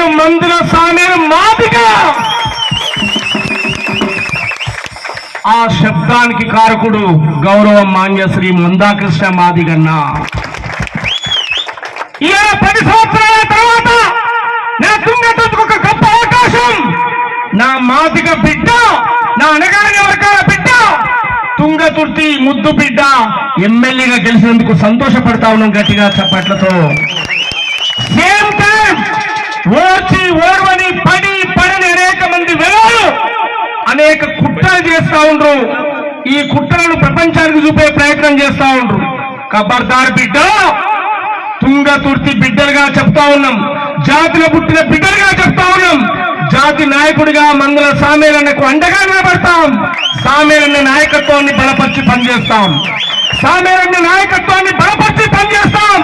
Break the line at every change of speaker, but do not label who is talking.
నేను మందుల సామెల మాదిక ఆ శబ్దానికి కారకుడు గౌరవ మాన్యశ్రీ మందాకృష్ణ మాదిగన్న. ఇలా పది సంవత్సరాల తర్వాత నా తుంగతుకు ఒక గొప్ప అవకాశం. నా మాదిక బిడ్డ నా అనగానే వర్గాల బిడ్డ తుంగతుర్తి ముద్దు బిడ్డ ఎమ్మెల్యేగా గెలిచినందుకు సంతోషపడతా ఉన్నాం గట్టిగా చప్పట్లతో. సేమ్ ఓర్వని పడి పడని అనేక మంది వెలలు అనేక కుట్రలు చేస్తా ఉండ్రు. ఈ కుట్రలను ప్రపంచానికి చూపే ప్రయత్నం చేస్తా ఉండ్రు. కబర్దార్ బిడ్డ తుంగతుర్తి బిడ్డలుగా చెప్తా ఉన్నాం. జాతిలో పుట్టిన బిడ్డలుగా చెప్తా ఉన్నాం. జాతి నాయకుడిగా మందుల సామేలన్నకు అండగా నిలబడతాం. సామేలన్న నాయకత్వాన్ని బలపరిచి పనిచేస్తాం. సామేలన్న నాయకత్వాన్ని బలపరిచి పనిచేస్తాం.